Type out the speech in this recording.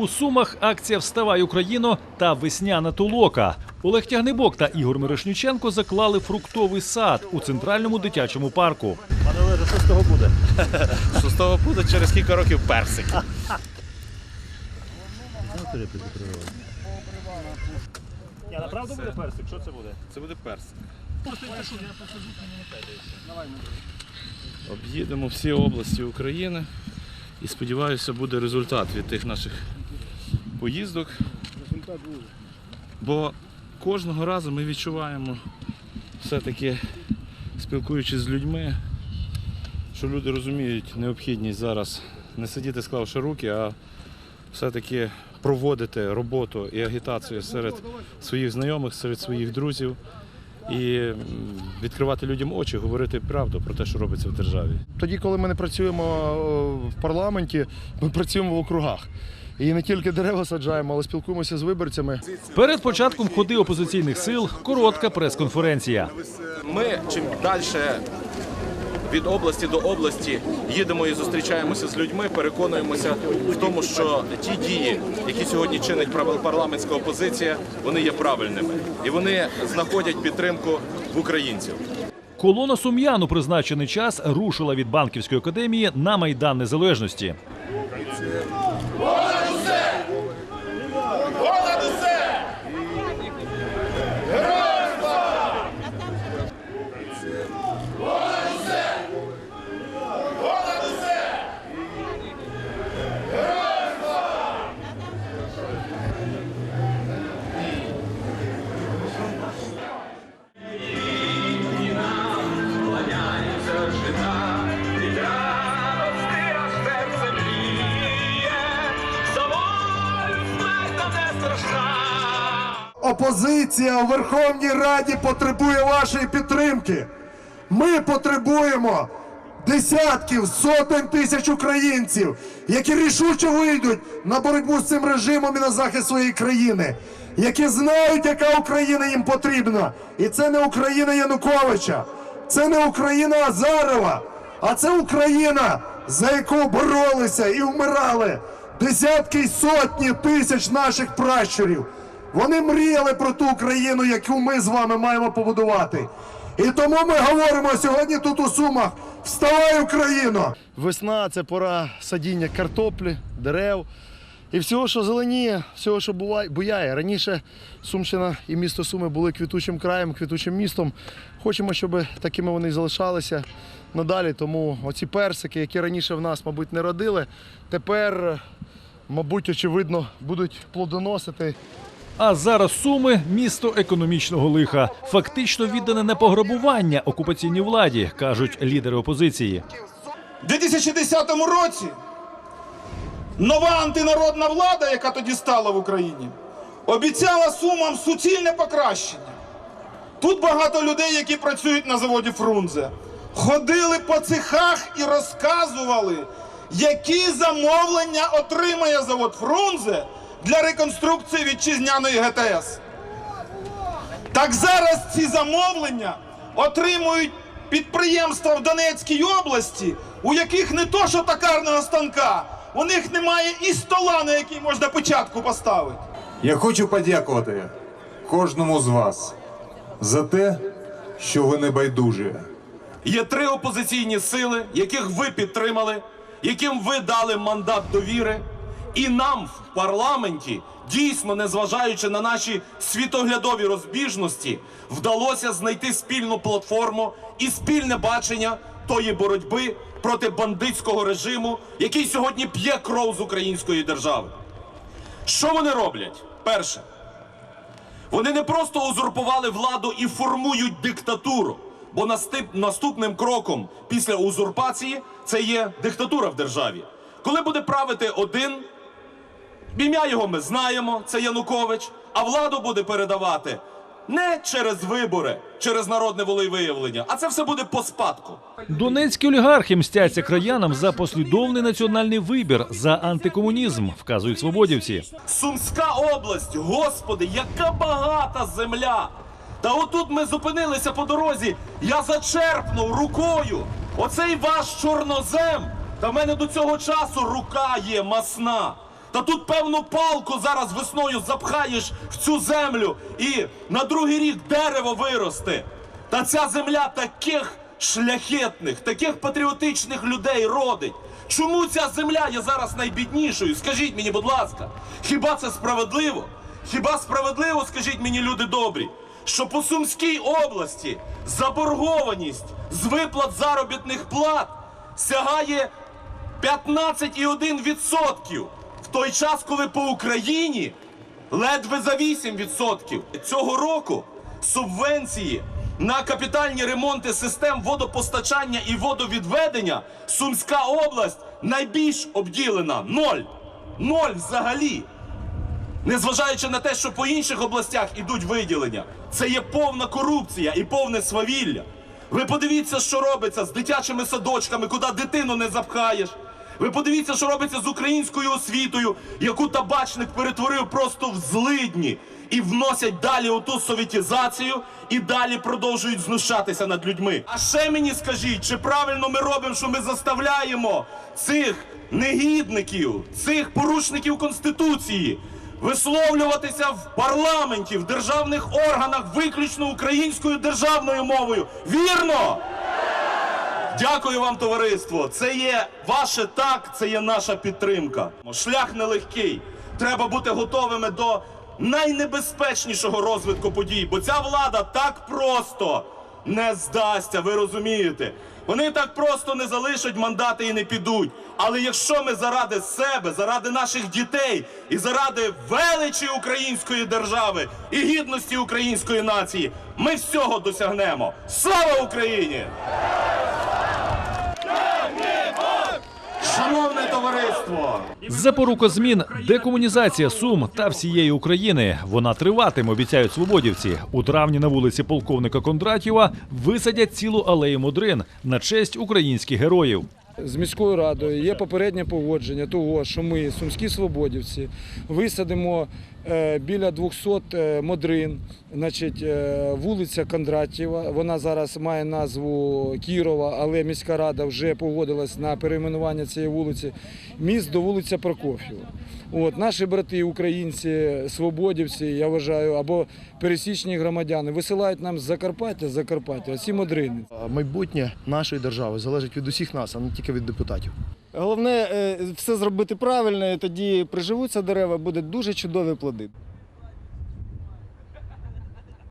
У Сумах акція Вставай Україно та весняна тулока. Олег Тягнебок та Ігор Мирошніченко заклали фруктовий сад у центральному дитячому парку. Пане Олеже, що з того буде? Шостого буде через кілька років персик. Ні, направду буде персик? Що це буде? Це буде персик. Об'їдемо всі області України і сподіваюся, буде результат від тих наших поїздок. Бо кожного разу ми відчуваємо все-таки, спілкуючись з людьми, що люди розуміють необхідність зараз не сидіти склавши руки, а все-таки проводити роботу і агітацію серед своїх знайомих, серед своїх друзів і відкривати людям очі, говорити правду про те, що робиться в державі. Тоді, коли ми не працюємо е, в парламенті, ми працюємо в округах. І не тільки дерева саджаємо, але спілкуємося з виборцями. Перед початком ходи опозиційних сил коротка прес-конференція. Ми чим далі від області до області їдемо і зустрічаємося з людьми, переконуємося в тому, що ті дії, які сьогодні чинить парламентська опозиція, вони є правильними і вони знаходять підтримку в українців. Колона Сум'ян у призначений час рушила від банківської академії на майдан незалежності. Опозиція у Верховній Раді потребує вашої підтримки. Ми потребуємо десятків, сотень тисяч українців, які рішуче вийдуть на боротьбу з цим режимом і на захист своєї країни, які знають, яка Україна їм потрібна. І це не Україна Януковича, це не Україна Азарова, а це Україна, за яку боролися і вмирали десятки й сотні тисяч наших пращурів. Вони мріяли про ту Україну, яку ми з вами маємо побудувати. І тому ми говоримо сьогодні тут у Сумах: вставай, Україно! Весна це пора садіння картоплі, дерев і всього, що зеленіє, всього, що буяє. Раніше Сумщина і місто Суми були квітучим краєм, квітучим містом. Хочемо, щоб такими вони залишалися надалі. Тому оці персики, які раніше в нас, мабуть, не родили, тепер, мабуть, очевидно, будуть плодоносити А зараз Суми місто економічного лиха, фактично віддане на пограбування окупаційній владі, кажуть лідери опозиції. У 2010 році нова антинародна влада, яка тоді стала в Україні, обіцяла сумам суцільне покращення. Тут багато людей, які працюють на заводі Фрунзе, ходили по цехах і розказували, які замовлення отримає завод Фрунзе для реконструкції вітчизняної ГТС. Так зараз ці замовлення отримують підприємства в Донецькій області, у яких не то, що токарного станка, у них немає і стола, на який можна початку поставити. Я хочу подякувати кожному з вас за те, що ви не байдужі. Є три опозиційні сили, яких ви підтримали, яким ви дали мандат довіри, і нам в парламенті, дійсно, незважаючи на наші світоглядові розбіжності, вдалося знайти спільну платформу і спільне бачення тої боротьби проти бандитського режиму, який сьогодні п'є кров з української держави. Що вони роблять? Перше, вони не просто узурпували владу і формують диктатуру. Бо наступним кроком після узурпації це є диктатура в державі. Коли буде правити один, ім'я його ми знаємо, це Янукович, а владу буде передавати не через вибори, через народне волевиявлення, а це все буде по спадку. Донецькі олігархи мстяться краянам за послідовний національний вибір за антикомунізм, вказують свободівці. Сумська область, господи, яка багата земля! Та отут ми зупинилися по дорозі. Я зачерпнув рукою. Оцей ваш чорнозем. Та в мене до цього часу рука є масна. Та тут певну палку зараз весною запхаєш в цю землю і на другий рік дерево виросте. Та ця земля таких шляхетних, таких патріотичних людей родить. Чому ця земля є зараз найбіднішою? Скажіть мені, будь ласка, хіба це справедливо? Хіба справедливо, скажіть мені, люди добрі, що по Сумській області заборгованість з виплат заробітних плат сягає 15,1% в той час, коли по Україні ледве за 8%. Цього року субвенції на капітальні ремонти систем водопостачання і водовідведення Сумська область найбільш обділена. Ноль. Ноль взагалі. Незважаючи на те, що по інших областях ідуть виділення, це є повна корупція і повне свавілля. Ви подивіться, що робиться з дитячими садочками, куди дитину не запхаєш. Ви подивіться, що робиться з українською освітою, яку табачник перетворив просто в злидні і вносять далі оту совєтізацію і далі продовжують знущатися над людьми. А ще мені скажіть, чи правильно ми робимо, що ми заставляємо цих негідників, цих порушників Конституції висловлюватися в парламенті, в державних органах виключно українською державною мовою. Вірно? Дякую вам, товариство. Це є ваше так, це є наша підтримка. Шлях нелегкий. Треба бути готовими до найнебезпечнішого розвитку подій, бо ця влада так просто не здасться, ви розумієте. Вони так просто не залишать мандати і не підуть. Але якщо ми заради себе, заради наших дітей і заради величі української держави і гідності української нації, ми всього досягнемо. Слава Україні! Шановне товариство! Запорука змін декомунізація Сум та всієї України. Вона триватиме, обіцяють свободівці. У травні на вулиці полковника Кондратєва висадять цілу алею модрин на честь українських героїв. З міською радою є попереднє погодження того, що ми, сумські свободівці, висадимо біля 200 е, модрин. Значить, е, вулиця Кондратєва. Вона зараз має назву Кірова, але міська рада вже погодилась на перейменування цієї вулиці. Міст до вулиця Прокоф'єва. От наші брати, українці, свободівці, я вважаю, або пересічні громадяни висилають нам з Закарпаття, з Закарпаття ці модрини. Майбутнє нашої держави залежить від усіх нас, а не тільки від депутатів. Головне е, все зробити правильно, і тоді приживуться дерева, будуть дуже чудові плоди.